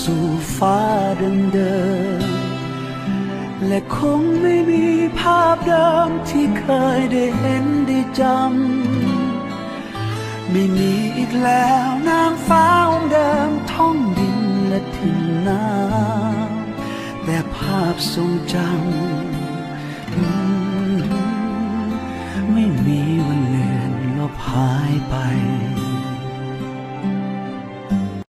สู่ฟ้าเดิมๆและคงไม่มีภาพเดิมที่เคยได้เห็นได้จำ ไม่มีอีกแล้วนางฟ้าองค์เดิมท่องดินและทิ้งน้ำแต่ภาพทรงจำไม่มีวันเลือนลบหายไป